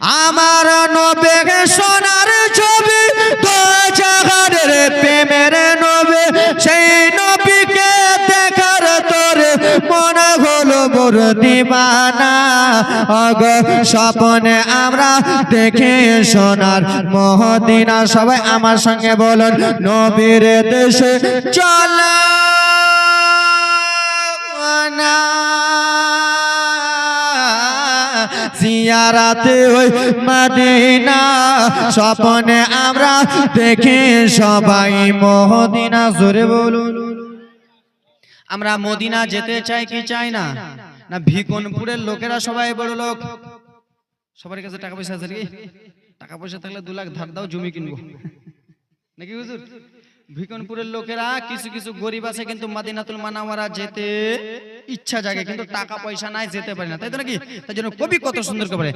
আমার নবে সোনার ছবি তো জাগারের প্রেমের নবে, সেই নবীকে দেখার তোরে মনে হলো মোর দিবানা। অগ স্বপনে আমরা দেখে সোনার মহদিনা। সবাই আমার সঙ্গে বলুন, নবীর দেশে চলা না জিয়ারাতে ওই মদিনা, স্বপনে আমরা দেখে সবাই মহদিনা জোরে বলুন। আমরা মদিনা যেতে চাই কি চাই না? না ভিকনপুরের লোকেরা সবাই বড় লোক। সবার কাছে টাকা পয়সা আছে নাকি? টাকা পয়সা থাকলে দু লাখ ধার দাও, জমি কিনবো। নাকি হুজুর? ভিকনপুরের লোকেরা কিছু কিছু গরিব আছে কিন্তু মাদিনাতুল মানাওয়ারা যেতে ইচ্ছা জাগে, কিন্তু টাকা পয়সা নাই, যেতে পারে না। তাই তো নাকি? তাই জন্য কবি কত সুন্দর করে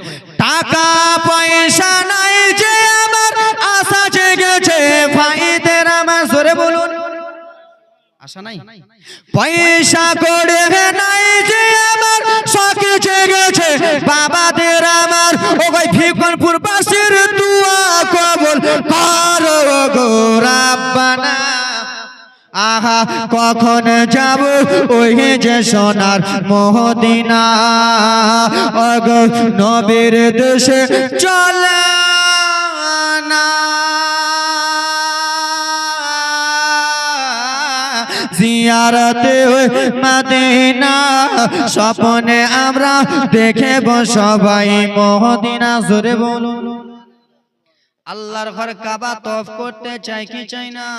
টাকা পয়সা নাই যে আমার, আশা জেগেছে, ভাইদের আমার। জোরে বলুন। আশা নাই? পয়সা করে নাই যে আমার, শখ জেগেছে, বাবাদের আমার। ও ভাই ভিকনপুর বাসির আহা, কখন যাব ওই যে সোনার মহদিনা? অগ নবীর দেশে চলে জিয়ারতে মদিনা। স্বপনে আমরা দেখে সবাই মহদিনা, জোরে বলুন। আল্লাহর ঘর কাবা তফ করতে চাই কি চাই না?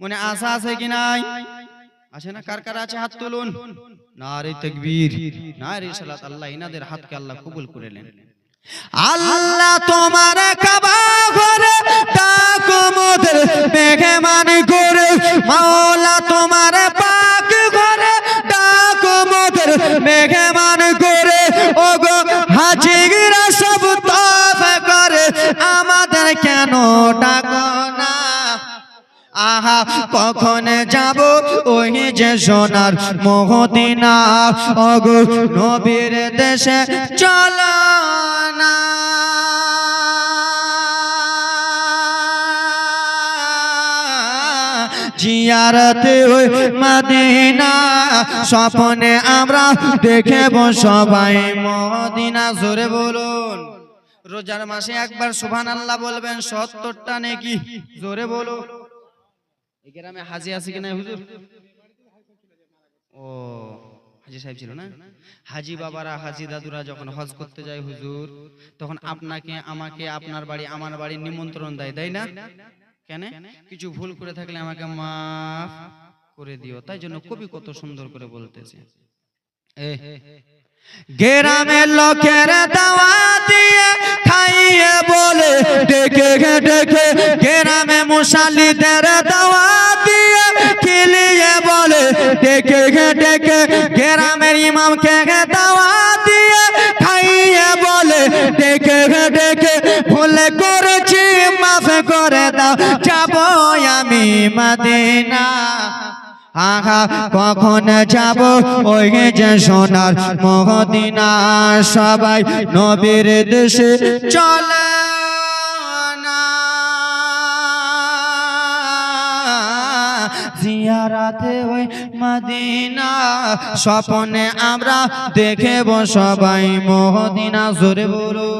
মনে আশা আছে কি নাই? আছে না কার কার আছে হাত তুলুন? না নারে তাকবীর। নারে সালাত আল্লাহ ইনাদের হাতকে আল্লাহ কবুল করে নেন। আল্লাহ তোমার যাব ওই যে সোনার মহদিনা অগো নবীর দেশে চলো না। জিয়ারতে ওই মদিনা। স্বপনে আমরা দেখে সবাই মদিনা। জোরে বলুন। রোজার মাসে একবার সুবহান আল্লাহ বলবেন, সত্তরটা নাকি? জোরে বলো গ্রামে হাজি আছে কিনা হুজুর? ও, হাজি সাহেব ছিল না? হাজি বাবারা, হাজি দাদুরা যখন হজ করতে যায় হুজুর, তখন আপনাকে, আমাকে, আপনার বাড়ি, আমার বাড়ি নিমন্ত্রণ দেয়, তাই না? কেন? কিছু ভুল করে থাকলে আমাকে মাফ করে দিও। তাই জন্য কবি কত সুন্দর করে বলতেছে। গ্রামের লোকের দাওয়া দিয়ে খাইয়ে বলে, ডেকে ডেকে গ্রামে মুসালিদের দাওয়া ডেকে ডেকে গ্রামের ইমামকে দাওয়া দিয়ে খাইয়ে বলে ডেকে ডেকে ভুলে করেছি, মাফ করে দাও, যাব আমি মাদিনা। আহা, কখন যাব? ওই যে সোনার মহদিনা সবাই নবীর দেশে চলে জিয়ারাতে ওই মদিনা স্বপনে আমরা দেখেব সবাই মহদিনা জোরে বলো